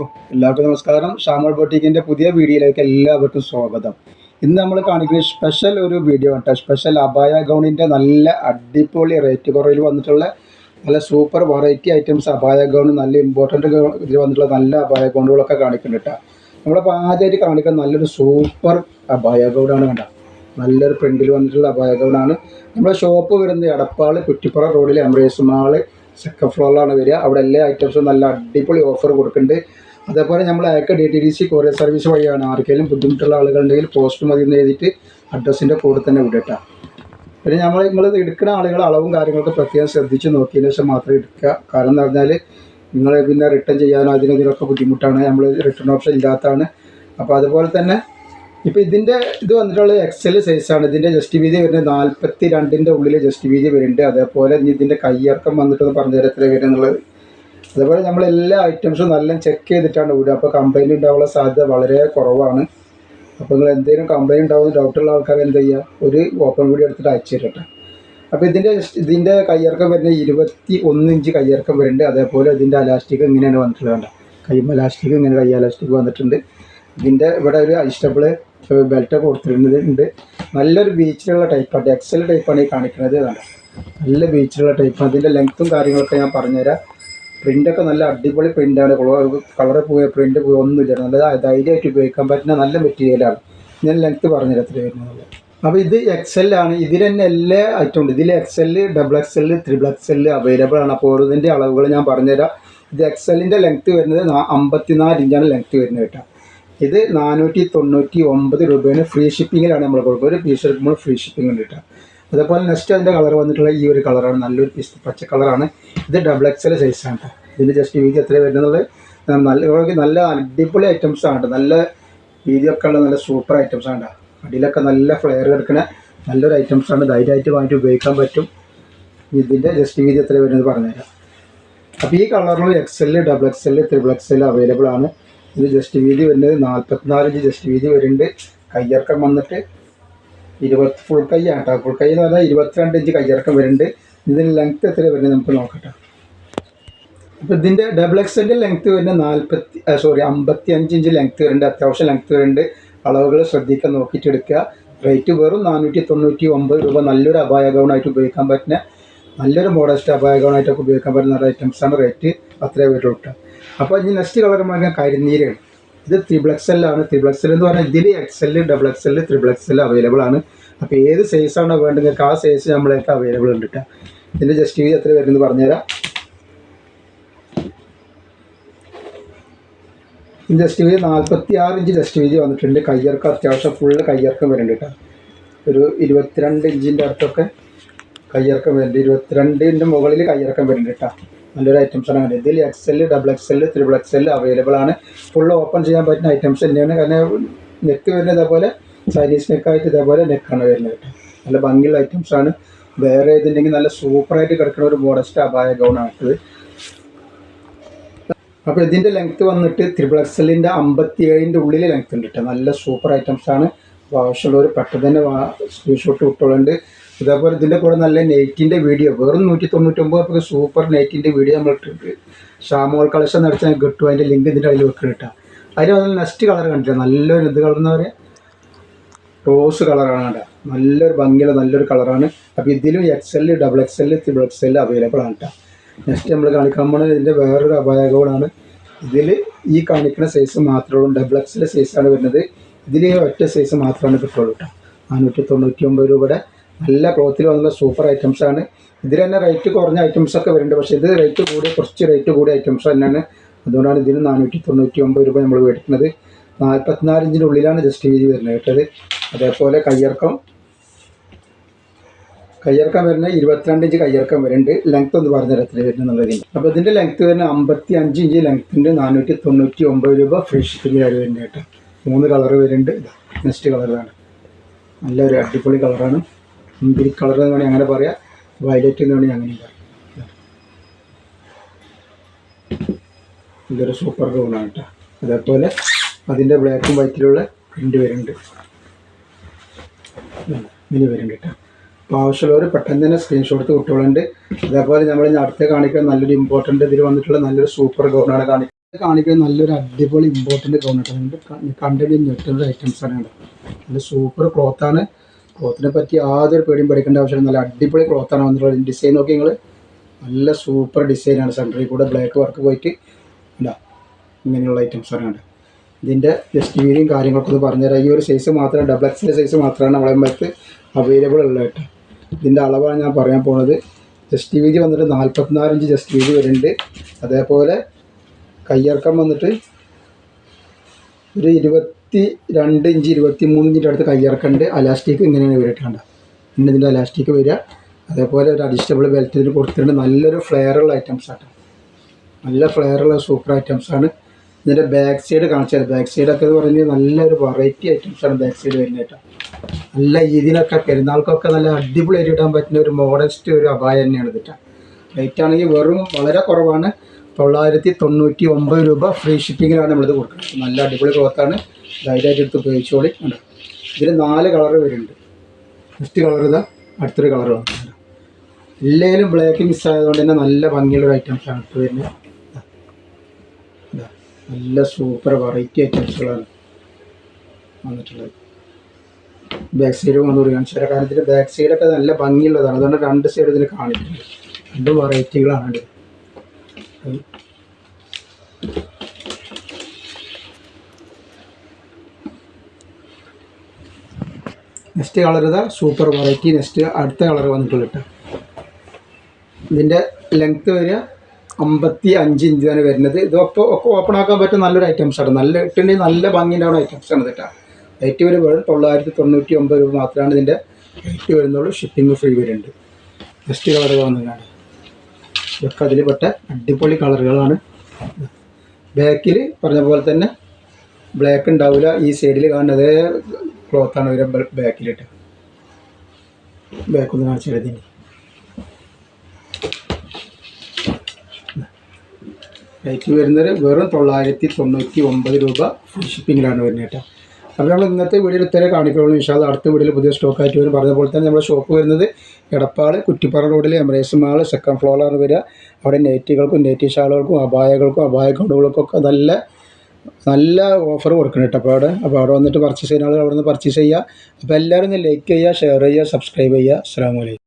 എല്ലാവർക്കും നമസ്കാരം. ഷാമോൾ ബൊട്ടീക്കിന്റെ പുതിയ വീഡിയോയിലേക്ക് എല്ലാവർക്കും സ്വാഗതം. ഇന്ന് നമ്മൾ കാണിക്കുന്ന സ്പെഷ്യൽ ഒരു വീഡിയോ കേട്ടോ. സ്പെഷ്യൽ അബായ ഗൗണിന്റെ നല്ല അടിപൊളി റേറ്റ് കുറവിൽ വന്നിട്ടുള്ള നല്ല സൂപ്പർ വെറൈറ്റി ഐറ്റംസ് അബായ ഗൗൺ നല്ല ഇമ്പോർട്ടന്റ് ഇതിൽ വന്നിട്ടുള്ള നല്ല അബായ ഗൗണുകളൊക്കെ കാണിക്കുന്നുണ്ട് കേട്ടോ. നമ്മളിപ്പോൾ ആദ്യമായിട്ട് കാണിക്കുന്ന നല്ലൊരു സൂപ്പർ അബായ ഗൗണാണ് കണ്ട. നല്ലൊരു പ്രിന്റിൽ വന്നിട്ടുള്ള അബായ ഗൗണാണ്. നമ്മുടെ ഷോപ്പ് വരുന്നത് എടപ്പാൾ കുറ്റിപ്പുറ റോഡിൽ എംറേസ് മാൾ സെക്കൻഡ് ഫ്ലോറിലാണ് വരിക. അവിടെ എല്ലാ ഐറ്റംസും നല്ല അടിപൊളി ഓഫർ കൊടുക്കുന്നുണ്ട്. അതേപോലെ നമ്മൾ അയക്ക D T D C courier service വഴിയാണ്. ആർക്കെങ്കിലും ബുദ്ധിമുട്ടുള്ള ആളുകളുണ്ടെങ്കിൽ പോസ്റ്റ് മതി എന്ന് എഴുതിയിട്ട് അഡ്രസ്സിന്റെ കൂടെ തന്നെ വിടട്ടാ. പിന്നെ നമ്മൾ നിങ്ങൾ എടുക്കുന്ന ആളുകൾ അളവും കാര്യങ്ങളൊക്കെ പ്രത്യേകം ശ്രദ്ധിച്ച് നോക്കിയതിന് ശേഷം മാത്രം എടുക്കുക. കാരണം എന്ന് പറഞ്ഞാൽ നിങ്ങൾ പിന്നെ റിട്ടേൺ ചെയ്യാനോ അതിനൊക്കെ ബുദ്ധിമുട്ടാണ്. നമ്മൾ റിട്ടേൺ ഓപ്ഷൻ ഇല്ലാത്തതാണ്. അപ്പോൾ അതുപോലെ തന്നെ ഇപ്പോൾ ഇതിന്റെ ഇത് വന്നിട്ടുള്ളത് എക്സൽ സൈസാണ് ഇതിന്റെ ജസ്റ്റ് വീതി വരുന്നത് നാൽപ്പത്തി രണ്ടിന്റെ ഉള്ളിൽ ജസ്റ്റ് വീതി വരുന്നുണ്ട്. അതേപോലെ ഇതിന്റെ കയ്യിറക്കം വന്നിട്ടൊന്ന് പറഞ്ഞു തരാം എത്ര വരും എന്നുള്ളത്. അതേപോലെ നമ്മൾ എല്ലാ ഐറ്റംസും നല്ല ചെക്ക് ചെയ്തിട്ടാണ് വിടുക. അപ്പോൾ കംപ്ലൈന്റ് ഉണ്ടാവാനുള്ള സാധ്യത വളരെ കുറവാണ്. അപ്പോൾ നിങ്ങൾ എന്തെങ്കിലും കംപ്ലൈന്റ് ഉണ്ടാവുന്ന ഡൗട്ടുള്ള ആൾക്കാർ എന്ത് ചെയ്യുക? ഒരു ഓപ്പൺ വീഡിയോ എടുത്തിട്ട് അയച്ചു തരട്ടെ. അപ്പോൾ ഇതിന്റെ ഇതിന്റെ കയ്യിറക്കം വരുന്നത് ഇരുപത്തി ഒന്ന് ഇഞ്ച് കയ്യിറക്കം വരുന്നുണ്ട്. അതേപോലെ ഇതിന്റെ അലാസ്റ്റിക് ഇങ്ങനെയാണ് വന്നിട്ടുള്ളത് കൈമ അലാസ്റ്റിക് ഇങ്ങനെ കൈ അലാസ്റ്റിക് വന്നിട്ടുണ്ട്. ഇതിന്റെ ഇവിടെ ഒരു ഐസ്റ്റബിൾ ബെൽറ്റ് കൊടുത്തിട്ടുണ്ട്. നല്ലൊരു ബീച്ചിലുള്ള ടൈപ്പാണ് എക്സൽ ടൈപ്പാണ് ഈ കാണിക്കുന്നത്. നല്ല ബീച്ചിലുള്ള ടൈപ്പ് അതിന്റെ ലെങ്ത്തും കാര്യങ്ങളൊക്കെ ഞാൻ പറഞ്ഞുതരാം. പ്രിന്റൊക്കെ നല്ല അടിപൊളി പ്രിന്റാണ് കളറ് പോയ പ്രിന്റ് പോയ ഒന്നുമില്ല. നല്ല ധൈര്യമായിട്ട് ഉപയോഗിക്കാൻ പറ്റുന്ന നല്ല മെറ്റീരിയലാണ് ഞാൻ ലെങ്ത്ത് പറഞ്ഞുതരാം എത്ര വരുന്നത്. അപ്പോൾ ഇത് എക്സൽ ആണ്. ഇതിൽ തന്നെ എല്ലാ ഐറ്റം ഉണ്ട്. ഇതിൽ XL double XL triple XL available ആണ്. അപ്പോൾ ഓരോന്നിന്റെ അളവുകൾ ഞാൻ പറഞ്ഞുതരാം. ഇത് എക്സലിന്റെ ലെങ്ത്ത് വരുന്നത് അമ്പത്തിനാല് ഇഞ്ചാണ് ലെങ്ത്ത് വരുന്നത് കേട്ടോ. ഇത് നാനൂറ്റി തൊണ്ണൂറ്റി ഒമ്പത് രൂപയാണ് ഫ്രീ ഷിപ്പിങ്ങിലാണ് നമ്മൾ കൊടുക്കുക ഒരു പീസ് എടുക്കുമ്പോൾ ഫ്രീ ഷിപ്പിംഗ് ഉണ്ട് അതേപോലെ നെക്സ്റ്റ് അതിന്റെ കളർ വന്നിട്ടുള്ള ഈ ഒരു കളറാണ് നല്ലൊരു പീസ് പച്ച കളറാണ് ഇത് ഡബിൾ എക്സൽ സൈസാണ് കേട്ടോ ഇതിന്റെ ജസ്റ്റ് വീതി എത്ര വരുന്നത്? നല്ല നല്ല അടിപൊളി ഐറ്റംസ് ആണ് നല്ല വീതിയൊക്കെ ഉള്ള നല്ല സൂപ്പർ ഐറ്റംസ് ആണ് അടിയിലൊക്കെ നല്ല ഫ്ലെയർ കിടക്കുന്ന നല്ലൊരു ഐറ്റംസ് ആണ്. ധൈര്യമായിട്ട് വാങ്ങിയിട്ട് ഉപയോഗിക്കാൻ പറ്റും. ഇതിന്റെ ജസ്റ്റ് വീതി എത്ര വരുന്നത് പറഞ്ഞുതരാം. അപ്പോൾ ഈ കളറിൽ XL double XL triple XL available ആണ്. ഇത് ജസ്റ്റ് വീതി വരുന്നത് നാൽപ്പത്തിനാല് ഇഞ്ച് ജസ്റ്റ് വീതി വരുന്നുണ്ട്. കയ്യിറക്കം വന്നിട്ട് ഇരുപത് ഫുൾ കൈ ആട്ടോ ഫുൾ കൈ എന്ന് പറഞ്ഞാൽ ഇരുപത്തിരണ്ട് ഇഞ്ച് കയ്യിറക്കം വരുന്നുണ്ട്. ഇതിന് ലെങ്ത് എത്ര വരുന്നത് നമുക്ക് നോക്കട്ടെ അപ്പോൾ ഇതിന്റെ ഡബിൾ എക്സലിന്റെ ലെങ്ത് വരുന്നത് നാൽപ്പത്തി സോറി അമ്പത്തി അഞ്ച് ഇഞ്ച് ലെങ്ത് വരുന്നുണ്ട്. അത്യാവശ്യം ലെങ്ത് വരുന്നുണ്ട്. അളവുകൾ ശ്രദ്ധിക്കാൻ നോക്കിയിട്ട് എടുക്കുക. റേറ്റ് വെറും നാനൂറ്റി തൊണ്ണൂറ്റി ഒമ്പത് രൂപ. നല്ലൊരു അപായ ഗൗണായിട്ട് ഉപയോഗിക്കാൻ പറ്റുന്ന നല്ലൊരു മോഡസ്റ്റ് അപായ ഗൗണായിട്ടൊക്കെ ഉപയോഗിക്കാൻ പറ്റുന്ന ഐറ്റംസാണ് റേറ്റ് അത്രേ വരുള്ളൂ കേട്ടോ. അപ്പോൾ ഇനി നെക്സ്റ്റ് കളർ പറഞ്ഞാൽ കരിനീരാണ് ഇത് ആണ്. ത്രിബിൾ എക്സൽ എന്ന് പറഞ്ഞാൽ ഇതിൽ XL double triple XL available ആണ്. അപ്പോൾ ഏത് സൈസാണോ വേണ്ടത് നിങ്ങൾക്ക് ആ സൈസ് നമ്മളേക്ക് അവൈലബിൾ ഉണ്ട് കേട്ടോ ഇതിന്റെ ജസ്റ്റ് വീതി എത്ര വരുന്നത് പറഞ്ഞുതരാം. ജസ്റ്റ് വീതി നാൽപ്പത്തി ആറ് ഇഞ്ച് ജസ്റ്റ് വീതി വന്നിട്ടുണ്ട്. കയ്യർക്കം അത്യാവശ്യം ഫുള്ള് കയ്യർക്കം വരുന്നുണ്ട് കേട്ടോ ഒരു ഇരുപത്തിരണ്ട് ഇഞ്ചിന്റെ അടുത്തൊക്കെ കയ്യിറക്കം വരുന്നുണ്ട്. ഇരുപത്തിരണ്ടിന്റെ മുകളിൽ കയ്യിറക്കം വരുന്നുണ്ട് കേട്ടോ നല്ലൊരു ഐറ്റംസ് ആണ്. കണ്ടത് ഇതിൽ L double X L triple X L available ആണ്. ഫുൾ ഓപ്പൺ ചെയ്യാൻ പറ്റുന്ന ഐറ്റംസ് തന്നെയാണ്. കാരണം നെക്ക് വരുന്നത് ഇതേപോലെ ചൈനീസ് നെക്കായിട്ട് ഇതേപോലെ നെക്കാണ് വരുന്നത്. നല്ല ഭംഗിയുള്ള ഐറ്റംസ് ആണ്. വേറെ ഇതുണ്ടെങ്കിൽ നല്ല സൂപ്പറായിട്ട് കിടക്കുന്ന ഒരു മോഡസ്റ്റ് അപായ ഇത്. അപ്പോൾ ഇതിന്റെ ലെങ്ത്ത് വന്നിട്ട് ത്രിബിൾ എക്സലിന്റെ അമ്പത്തി ഏഴിന്റെ ഉള്ളിൽ ലെങ്ത്ത് ഉണ്ട് കേട്ടോ നല്ല സൂപ്പർ ഐറ്റംസ് ആണ്. ആവശ്യമുള്ളവർ പെട്ടെന്ന് തന്നെ സ്ക്രീൻഷോട്ട് ഇട്ടുള്ളുണ്ട് ഇതേപോലെ ഇതിന്റെ കൂടെ നല്ല നെയ്റ്റിന്റെ വീഡിയോ വെറും നൂറ്റി തൊണ്ണൂറ്റൊമ്പത് സൂപ്പർ നെയ്റ്റിന്റെ വീഡിയോ നമ്മൾ ഇട്ടിട്ട് ഷാമോൾ കളക്ഷൻ നടത്താൻ കിട്ടും അതിന്റെ ലിങ്ക് ഇതിന്റെ അതിൽ വെക്കണം കേട്ടോ അതിന് നല്ല നെക്സ്റ്റ് കളർ കണ്ടില്ല? നല്ലൊരു ഇത് കളർ എന്ന് പറയാം? റോസ് കളറാണ് കേട്ടോ. നല്ലൊരു ഭംഗിയുള്ള നല്ലൊരു കളറാണ് അപ്പോൾ ഇതിലും X XL double X L triple X L available ആണ് കേട്ടോ നെക്സ്റ്റ് നമ്മൾ കാണിക്കാൻ പോകുന്നത് ഇതിന്റെ വേറൊരു അപായകോടാണ് ഇതിൽ ഈ കാണിക്കുന്ന സൈസ് മാത്രമേ ഉള്ളൂ. ഡബിൾ എക്സിലെ സൈസാണ് വരുന്നത്. ഇതിൽ ഒറ്റ സൈസ് മാത്രമാണ് കിട്ടുള്ളൂ കേട്ടോ നാനൂറ്റി തൊണ്ണൂറ്റി ഒമ്പത് രൂപയുടെ നല്ല ക്ലോത്തിൽ വന്നുള്ള സൂപ്പർ ഐറ്റംസ് ആണ്. ഇതിൽ തന്നെ റേറ്റ് കുറഞ്ഞ ഐറ്റംസ് ഒക്കെ വരുന്നുണ്ട്. പക്ഷേ ഇത് റേറ്റ് കൂടിയ കുറച്ച് റേറ്റ് കൂടിയ ഐറ്റംസ് തന്നെയാണ്. അതുകൊണ്ടാണ് ഇതിന് നാനൂറ്റി തൊണ്ണൂറ്റി ഒമ്പത് രൂപ നമ്മൾ മേടിക്കുന്നത്. നാൽപ്പത്തിനാലിഞ്ചിന്റെ ഉള്ളിലാണ് ജസ്റ്റ് വീതി വരുന്നത് കേട്ടത്. അതേപോലെ കയ്യിറക്കം. കയ്യിറക്കം വരുന്ന ഇരുപത്തിരണ്ട് ഇഞ്ച് കയ്യിറക്കം വരുന്നുണ്ട്. ലെങ്ത് ഒന്ന് പറഞ്ഞ തരത്തിൽ വരുന്നുള്ളതിന് അപ്പോൾ ഇതിന്റെ ലെങ്ത് വരുന്ന അമ്പത്തി അഞ്ച് ഇഞ്ച് ലെങ്ത്തിന്റെ നാനൂറ്റി തൊണ്ണൂറ്റി ഒമ്പത് രൂപ ഫ്രീ ഷിപ്പിങ്ങിലാണ് വരുന്നത് കേട്ടോ. മൂന്ന് കളർ വരുന്നുണ്ട്. നെക്സ്റ്റ് കളറാണ് നല്ലൊരു അടിപൊളി കളറാണ് മുന്തിരി കളർ എന്ന് വേണമെങ്കിൽ അങ്ങനെ പറയാം. വയലറ്റ് എന്ന് വേണമെങ്കിൽ അങ്ങനെ പറയാം. ഇതൊരു സൂപ്പർ ഗൗണാണ് കേട്ടോ അതേപോലെ അതിന്റെ ബ്ലാക്കും വൈറ്റിലുള്ള പ്രിന്റ് വരുന്നുണ്ട്. ഇങ്ങനെ വരും കേട്ടോ അപ്പോൾ ആവശ്യമുള്ളവർ പെട്ടെന്ന് തന്നെ സ്ക്രീൻഷോട്ട് കുട്ടികളുണ്ട് അതേപോലെ നമ്മൾ ഇനി അടുത്ത കാണിക്കാൻ നല്ലൊരു ഇമ്പോർട്ടന്റ് ഇതിൽ വന്നിട്ടുള്ള നല്ലൊരു സൂപ്പർ ഗൗണാണ് കാണിക്കുന്നത്. കാണിക്കുന്ന നല്ലൊരു അടിപൊളി ഇമ്പോർട്ടന്റ് ഗൗൺ കേട്ടോ കണ്ടത് ഞെട്ടുന്ന ഐറ്റംസ് ആണ് കേട്ടോ. നല്ല സൂപ്പർ ക്ലോത്താണ് ക്ലോത്തിനെ പറ്റി യാതൊരു പേടിയും പഠിക്കേണ്ട ആവശ്യമില്ല. നല്ല അടിപൊളി ക്ലോത്താണ് വന്നിട്ടുള്ളത്. ഡിസൈൻ നോക്കി നിങ്ങൾ നല്ല സൂപ്പർ ഡിസൈനാണ് സെന്ററിൽ കൂടെ ബ്ലാക്ക് വർക്ക് പോയിട്ട് ഇതാ ഇങ്ങനെയുള്ള ഐറ്റംസ് ആണ്. ഇതിന്റെ ജസ്റ്റ് വീതിയും കാര്യങ്ങളൊക്കെ ഒന്ന് പറഞ്ഞുതരാം. ഈ ഒരു സൈസ് മാത്രമേ ഡബിൾ എക്സിന്റെ സൈസ് മാത്രമാണ് നമ്മളെ മറ്റ് അവൈലബിൾ ഉള്ളത് കേട്ടോ. ഇതിന്റെ അളവാണ് ഞാൻ പറയാൻ പോണത്. ജസ്റ്റ് വീതി വന്നിട്ട് നാൽപ്പത്തിനാല് ഇഞ്ച് ജസ്റ്റ് വീതി വരുന്നുണ്ട്. അതേപോലെ കയ്യിറക്കം വന്നിട്ട് ഒരു ഇരുപത്തി രണ്ട് ഇഞ്ച് ഇരുപത്തി മൂന്ന് ഇഞ്ചിന്റെ അടുത്ത് കയ്യിറക്കുന്നുണ്ട് അലാസ്റ്റിക് ഇങ്ങനെയാണ് വരിട്ടുണ്ട് പിന്നെ ഇതിന്റെ അലാസ്റ്റിക് വരിക. അതേപോലെ ഒരു അഡ്ജസ്റ്റബിൾ ബെൽറ്റ് ഇതിൽ കൊടുത്തിട്ടുണ്ട്. നല്ലൊരു ഫ്ലെയറുള്ള ഐറ്റംസ് ആട്ടോ നല്ല ഫ്ലെയറുള്ള സൂപ്പർ ഐറ്റംസ് ആണ്. ഇതിന്റെ ബാക്ക് സൈഡ് കാണിച്ചത് ബാക്ക് സൈഡൊക്കെ എന്ന് പറഞ്ഞാൽ നല്ലൊരു വെറൈറ്റി ഐറ്റംസ് ആണ് ബാക്ക് സൈഡ് വരുന്നത് കേട്ടോ. നല്ല ഇതിനൊക്കെ പെരുന്നാൾക്കൊക്കെ നല്ല അടിപൊളിയായിട്ട് ഇടാൻ പറ്റുന്ന ഒരു മോഡസ്റ്റ് ഒരു അപായം തന്നെയാണ് ഇതിട്ട റേറ്റ് ആണെങ്കിൽ വെറും വളരെ കുറവാണ്. തൊള്ളായിരത്തി തൊണ്ണൂറ്റി ഒമ്പത് രൂപ ഫ്രീ ഷിപ്പിങ്ങിലാണ് നമ്മളിത് കൊടുക്കുന്നത്. നല്ല അടിപൊളി ക്ലോത്താണ് ധൈര്യമായിട്ട് എടുത്ത് ഉപയോഗിച്ചോളി. ഉണ്ട് ഇതിൽ നാല് കളർ വരുന്നുണ്ട്. ഫസ്റ്റ് കളർ ഇതാ അടുത്തൊരു കളർ വന്നിട്ടുണ്ട് എല്ലാവരും ബ്ലാക്ക് മിസ് ആയതുകൊണ്ട് തന്നെ നല്ല ഭംഗിയുള്ള ഒരു ഐറ്റംസ് ആണ് ഇപ്പോൾ വരുന്നത്. നല്ല സൂപ്പർ വെറൈറ്റി ഐറ്റംസുകളാണ് വന്നിട്ടുള്ളത്. ബാക്ക് സൈഡ് വന്നു കാണിച്ചു കാരണം ഇതിന്റെ ബാക്ക് സൈഡൊക്കെ നല്ല ഭംഗിയുള്ളതാണ്. അതുകൊണ്ട് രണ്ട് സൈഡ് ഇതിൽ കാണിക്കുന്നുണ്ട്. രണ്ട് വെറൈറ്റികളാണ് ഇത്. നെക്സ്റ്റ് കളർ ഇതാ സൂപ്പർ വെറൈറ്റി നെക്സ്റ്റ് അടുത്ത കളർ വന്നിട്ടുള്ള കേട്ടോ. ഇതിന്റെ ലെങ്ത്ത് വരിക അമ്പത്തി അഞ്ച് ഇഞ്ച് തന്നെ വരുന്നത്. ഇതൊക്കെ ഒക്കെ ഓപ്പൺ ആക്കാൻ പറ്റുന്ന നല്ലൊരു ഐറ്റംസ് ആണ്. നല്ല ഇട്ടുണ്ടെങ്കിൽ നല്ല ഭംഗിയുണ്ടാവുന്ന ഐറ്റംസ് ആണ് കേട്ടോ. റേറ്റ് വരെ വെറും തൊള്ളായിരത്തി തൊണ്ണൂറ്റി ഒമ്പത് രൂപ മാത്രമാണ് ഇതിന്റെ റേറ്റ് വരുന്നുള്ളൂ. ഷിപ്പിംഗ് ഫ്രീ വരുന്നുണ്ട്. നെക്സ്റ്റ് കളർ വന്നതാണ് ഇതൊക്കെ പെട്ട അടിപൊളി കളറുകളാണ്. ബാക്കിൽ പറഞ്ഞ പോലെ തന്നെ ബ്ലാക്ക് ഉണ്ടാവില്ല ഈ സൈഡിൽ കാണുന്ന അതേ ക്ലോത്താണ് ഇവരെ ബാക്കിലിട്ട്. ബാക്കൊന്ന് കാണിച്ചു ഇതിന്. റേറ്റ് വരുന്നത് വെറും തൊള്ളായിരത്തി തൊണ്ണൂറ്റി ഒമ്പത് രൂപ ഫ്രീ ഷിപ്പിങ്ങിലാണ് വരുന്നത് കേട്ടോ. അപ്പോൾ നമ്മൾ ഇന്നത്തെ വീഡിയോയിൽ ഇത്രേ കാണിക്കുള്ളൂ. ഇഷാദ് അടുത്ത വീഡിയോയിൽ പുതിയ സ്റ്റോക്കായിട്ട് വരും. പറഞ്ഞ പോലെ തന്നെ നമ്മുടെ ഷോപ്പ് വരുന്നത് എടപ്പാൾ കുറ്റിപ്പാറ റോഡിൽ എമറേസ് മാൾ സെക്കൻഡ് ഫ്ലോറിലാണ് വരിക. അവിടെ നെറ്റികൾക്കും നെറ്റി ഷാളുകൾക്കും അപായകൾക്കും അപായ കൗണ്ടുകൾക്കൊക്കെ നല്ല നല്ല ഓഫർ കൊടുക്കണം കേട്ടോ അപ്പോൾ അവിടെ. അപ്പോൾ അവിടെ വന്നിട്ട് പർച്ചേസ് ചെയ്യുന്ന ആളുകൾ അവിടെ നിന്ന് പർച്ചേസ് ചെയ്യുക. അപ്പോൾ എല്ലാവരും ലൈക്ക് ചെയ്യുക ഷെയർ ചെയ്യുക സബ്സ്ക്രൈബ് ചെയ്യുക. അസ്സാം വലൈക്കും